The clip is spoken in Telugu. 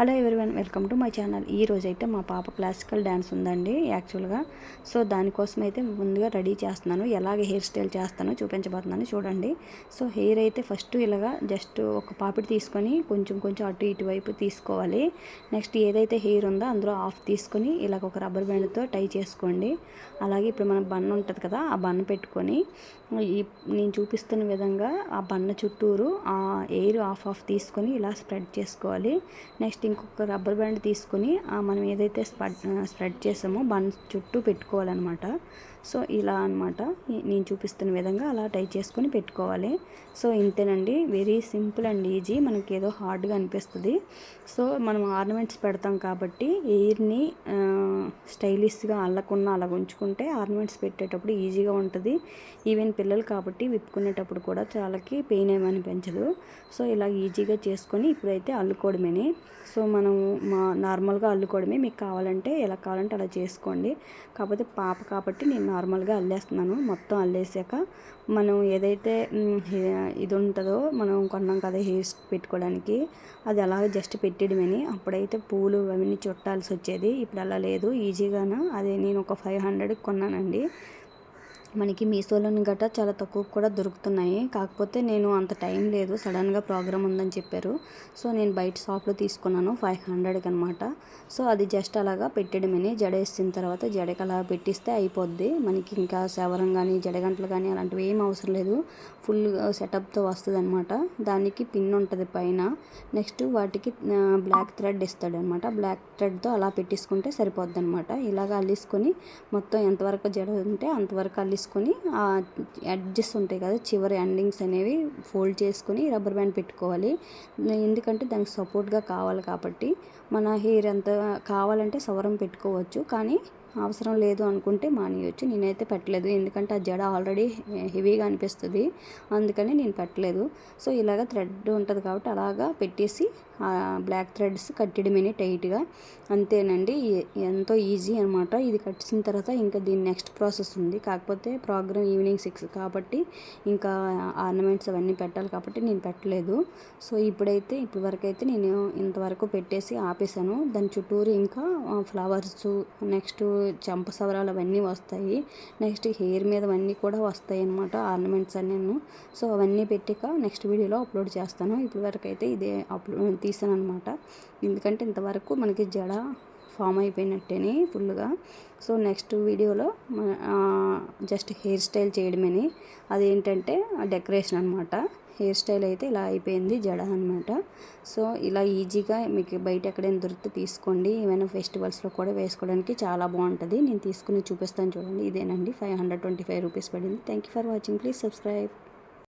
Hello everyone welcome to my channel. ఈ రోజు అయితే మా పాప క్లాసికల్ డ్యాన్స్ ఉందండి యాక్చువల్గా. సో దానికోసం అయితే ముందుగా రెడీ చేస్తున్నాను. ఎలాగ హెయిర్ స్టైల్ చేస్తానో చూపించబోతున్నాను చూడండి. సో హెయిర్ అయితే ఫస్ట్ ఇలాగా జస్ట్ ఒక పాపిడి తీసుకొని కొంచెం కొంచెం అటు ఇటు వైపు తీసుకోవాలి. నెక్స్ట్ ఏదైతే హెయిర్ ఉందో అందులో ఆఫ్ తీసుకొని ఇలాగ ఒక రబ్బర్ బ్యాండ్తో టై చేసుకోండి. అలాగే ఇప్పుడు మన బన్ ఉంటుంది కదా ఆ బన్ పెట్టుకొని ఈ నేను చూపిస్తున్న విధంగా ఆ బన్న చుట్టూరు ఆ ఎయిర్ ఆఫ్ ఆఫ్ తీసుకొని ఇలా స్ప్రెడ్ చేసుకోవాలి. నెక్స్ట్ ఇంకొక రబ్బర్ బ్యాండ్ తీసుకొని మనం ఏదైతే స్ప్రెడ్ స్ప్రెడ్ చేసామో బన్ చుట్టూ పెట్టుకోవాలన్నమాట. సో ఇలా అనమాట నేను చూపిస్తున్న విధంగా అలా టై చేసుకొని పెట్టుకోవాలి. సో ఇంతేనండి. Very simple and easy. మనకి ఏదో హార్డ్గా అనిపిస్తుంది. సో మనం ఆర్నమెంట్స్ పెడతాం కాబట్టి ఎయిర్ని స్టైలిష్గా అల్లకున్నా అలా ఉంచుకుంటే ఆర్నమెంట్స్ పెట్టేటప్పుడు ఈజీగా ఉంటుంది. ఈవెన్ పిల్లలు కాబట్టి విప్పుకునేటప్పుడు కూడా చాలాకి పెయిన్ ఏమని పెంచదు. సో ఇలా ఈజీగా చేసుకొని ఇప్పుడైతే అల్లుకోవడమేని. సో మనం మా నార్మల్గా అల్లుకోవడమే. మీకు కావాలంటే ఎలా కావాలంటే అలా చేసుకోండి. కాకపోతే పాప కాబట్టి నేను నార్మల్గా అల్లేస్తున్నాను. మొత్తం అల్లేసాక మనం ఏదైతే ఇది ఉంటుందో మనం కొన్నాం కదా హెయిర్స్ పెట్టుకోవడానికి అది అలాగ జస్ట్ పెట్టేయడమని. అప్పుడైతే పూలు అవన్నీ చుట్టాల్సి వచ్చేది ఇప్పుడు అలా లేదు. ఈజీగాను? అదే నేను ఒక ఫైవ్ హండ్రెడ్కి కొన్నానండి. మనకి మీషోలోని గట్రా చాలా తక్కువ కూడా దొరుకుతున్నాయి. కాకపోతే నేను అంత టైం లేదు. సడన్గా ప్రోగ్రామ్ ఉందని చెప్పారు. సో నేను బయట షాప్లో తీసుకున్నాను. ఫైవ్ హండ్రెడ్కి అనమాట సో అది జస్ట్ అలాగా పెట్టడమని. జడ వేసిన తర్వాత జడకి అలా పెట్టిస్తే అయిపోద్ది. మనకి ఇంకా శవరం కానీ జడగంటలు కానీ అలాంటివి ఏం అవసరం లేదు. ఫుల్ సెటప్తో వస్తుంది అనమాట దానికి పిన్ ఉంటుంది పైన. నెక్స్ట్ వాటికి బ్లాక్ థ్రెడ్ ఇస్తాడు అనమాట బ్లాక్ థ్రెడ్తో అలా పెట్టేసుకుంటే సరిపోద్ది అనమాట ఇలాగ అల్లిసుకొని మొత్తం ఎంతవరకు జడ ఉంటే అంతవరకు అల్లి తీసుకొని ఆ ఎడ్జెస్ ఉంటాయి కదా చివరి ఎండింగ్స్ అనేవి ఫోల్డ్ చేసుకుని రబ్బర్ బ్యాండ్ పెట్టుకోవాలి. ఎందుకంటే దానికి సపోర్ట్గా కావాలి కాబట్టి మన హెయిర్ అంత కావాలంటే సవరం పెట్టుకోవచ్చు. కానీ అవసరం లేదు అనుకుంటే మానేయచ్చు. నేనైతే పెట్టలేదు. ఎందుకంటే ఆ జడ ఆల్రెడీ హెవీగా అనిపిస్తుంది. అందుకని నేను పెట్టలేదు. సో ఇలాగ థ్రెడ్ ఉంటుంది కాబట్టి అలాగా పెట్టేసి బ్లాక్ థ్రెడ్స్ కట్టడమేని టైట్గా. అంతేనండి. ఎంతో ఈజీ అనమాట ఇది కట్టిన తర్వాత ఇంకా దీని నెక్స్ట్ ప్రాసెస్ ఉంది. కాకపోతే ప్రోగ్రామ్ ఈవినింగ్ సిక్స్ కాబట్టి ఇంకా ఆర్నమెంట్స్ అవన్నీ పెట్టాలి కాబట్టి నేను పెట్టలేదు. సో ఇప్పుడైతే ఇప్పటి వరకు అయితే నేను ఇంతవరకు పెట్టేసి ఆపేసాను దాని చుట్టూరు ఇంకా ఫ్లవర్స్ నెక్స్ట్ చెంప సవరాలు అవన్నీ వస్తాయి. నెక్స్ట్ హెయిర్ మీద అవన్నీ కూడా వస్తాయి అనమాట ఆర్నమెంట్స్ అన్నీ సో అవన్నీ పెట్టాక నెక్స్ట్ వీడియోలో అప్లోడ్ చేస్తాను. ఇప్పటి వరకు అయితే ఇదే అప్లో తీసాను అనమాట ఎందుకంటే ఇంతవరకు మనకి జడ ఫామ్ అయిపోయినట్టేని ఫుల్గా సో నెక్స్ట్ వీడియోలో జస్ట్ హెయిర్ స్టైల్ చేయడమేని. అదేంటంటే డెకరేషన్ అనమాట హెయిర్ స్టైల్ అయితే ఇలా అయిపోయింది జడ అనమాట సో ఇలా ఈజీగా మీకు బయట ఎక్కడైనా దొరికితే తీసుకోండి. ఏమైనా ఫెస్టివల్స్లో కూడా వేసుకోవడానికి చాలా బాగుంటుంది. నేను తీసుకుని చూపిస్తాను చూడండి. ఇదేనండి. Five hundred twenty five rupees పడింది. Thank you for watching. Please subscribe.